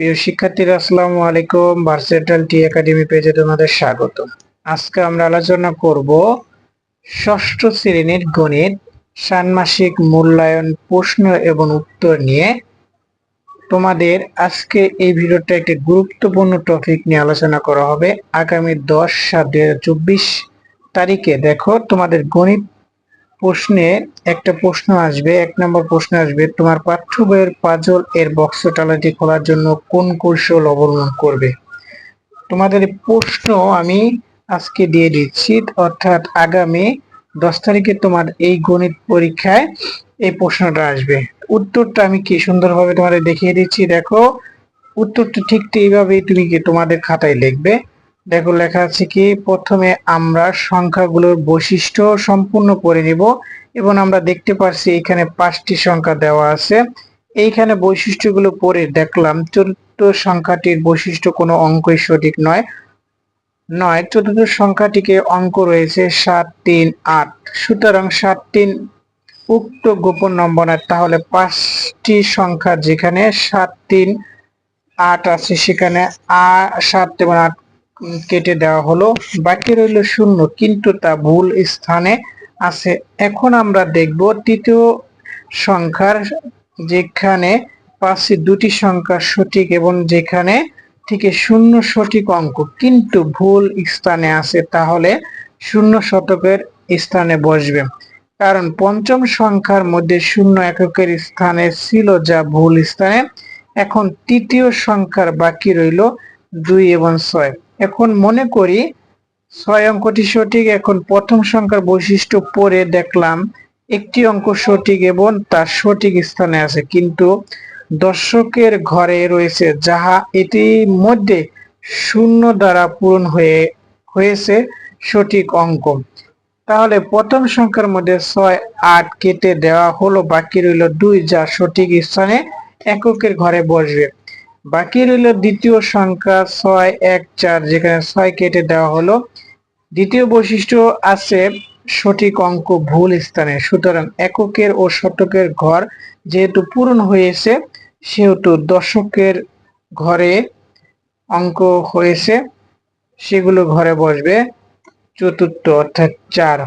প্রিয় শিক্ষার্থীরা, আসসালামু আলাইকুম। ভার্সেটাল টি একাডেমি পেজে তোমাদের স্বাগত আজকে আমরা আলোচনা করব ষষ্ঠ শ্রেণির গণিত, ষান্মাসিক মূল্যায়ন প্রশ্ন এবং উত্তর নিয়ে। তোমাদের আজকে এই ভিডিওটা একটি গুরুত্বপূর্ণ টপিক নিয়ে আলোচনা করা হবে। আগামী দশ সাত দুই তারিখে দেখো তোমাদের গণিত প্রশ্নে একটা প্রশ্ন আসবে, এক নম্বর প্রশ্ন আসবে, তোমার পাঠ্য বইয়ের পাজল এর বক্স টালাটি খোলার জন্য কোন কৌশল অবলম্বন করবে? তোমাদের প্রশ্ন আমি আজকে দিয়ে দিচ্ছি, অর্থাৎ আগামী দশ তারিখে তোমার এই গণিত পরীক্ষায় এই প্রশ্নটা আসবে। উত্তরটা আমি কি সুন্দরভাবে তোমাদের দেখিয়ে দিচ্ছি, দেখো, উত্তরটা ঠিক এইভাবেই তুমি কি তোমাদের খাতায় লিখবে। দেখো লেখা আছে কি? প্রথমে আমরা সংখ্যাগুলোর বৈশিষ্ট্য সম্পূর্ণ করে নিব এবং আমরা দেখতে পারছি এখানে পাঁচটি সংখ্যা দেওয়া আছে। এইখানে বৈশিষ্ট্যগুলো পড়ে দেখলাম। চতুর্থ সংখ্যাটির বৈশিষ্ট্য কোনো অঙ্কই সঠিক নয়। নয়, চতুর্থ সংখ্যাটিকে অঙ্ক রয়েছে সাত, তিন, আট। সুতরাং সাত, তিন উক্ত গোপন নম্বর নয়। তাহলে পাঁচটি সংখ্যা যেখানে সাত, তিন, আট আছে, সেখানে আ, সাত এবং আট কেটে দেওয়া হলো। বাকি রইল শূন্য, কিন্তু তা ভুল স্থানে আছে। এখন আমরা দেখব তৃতীয় সংখ্যার যেখানে পাশে দুটি সংখ্যা সঠিক এবং যেখানে থেকে শূন্য সঠিক অঙ্ক। কিন্তু ভুল স্থানে আছে, তাহলে শূন্য শতকের স্থানে বসবে। কারণ পঞ্চম সংখ্যার মধ্যে শূন্য এককের স্থানে ছিল যা ভুল স্থানে। এখন তৃতীয় সংখ্যার বাকি রইল দুই এবং ছয়। এখন মনে করি ছয় অঙ্কটি সঠিক। এখন প্রথম সংখ্যার বৈশিষ্ট্য পড়ে দেখলাম, একটি অঙ্ক সঠিক এবং তার সঠিক স্থানে আছে। কিন্তু দর্শকের ঘরে রয়েছে, যাহা এটি মধ্যে শূন্য দ্বারা পূরণ হয়ে, হয়েছে সঠিক অঙ্ক। তাহলে প্রথম সংখ্যার মধ্যে ছয়, আট কেটে দেওয়া হলো, বাকি রইল দুই, যা সঠিক স্থানে এককের ঘরে বসবে। বাকি রইল দ্বিতীয় সংখ্যা ছয় এক চার, যেখানে ছয় কেটে দেওয়া হলো। দ্বিতীয় বৈশিষ্ট্য আছে সঠিক অঙ্ক ভুল স্থানে। সুতরাং এককের ও শতকের ঘর যেহেতু পূরণ হয়েছে, সেহেতু দশকের ঘরে অঙ্ক হয়েছে, সেগুলো ঘরে বসবে। চতুর্থ অর্থাৎ চার।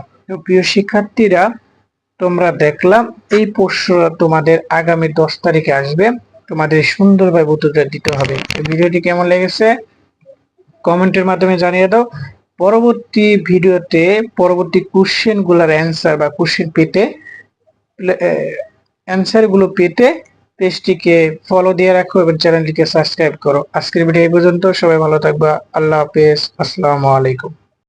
প্রিয় শিক্ষার্থীরা, তোমরা দেখলাম এই প্রশ্ন তোমাদের আগামী দশ তারিখে আসবে। তোমাদের সুন্দরভাবে উত্তরটা দিতে হবে। ভিডিওটি কেমন লেগেছে? কমেন্টের মাধ্যমে জানিয়ে দাও। পরবর্তী ভিডিওতে পরবর্তী কোশ্চেনগুলার অ্যান্সার বা কোশ্চেন পেতে অ্যান্সারগুলো পেতে পেজটিকে ফলো দিয়ে রাখো এবং চ্যানেলটিকে সাবস্ক্রাইব করো। আজকের ভিডিও এই পর্যন্ত। সবাই ভালো থাকবা। আল্লাহ হাফেজ। আসসালামু আলাইকুম।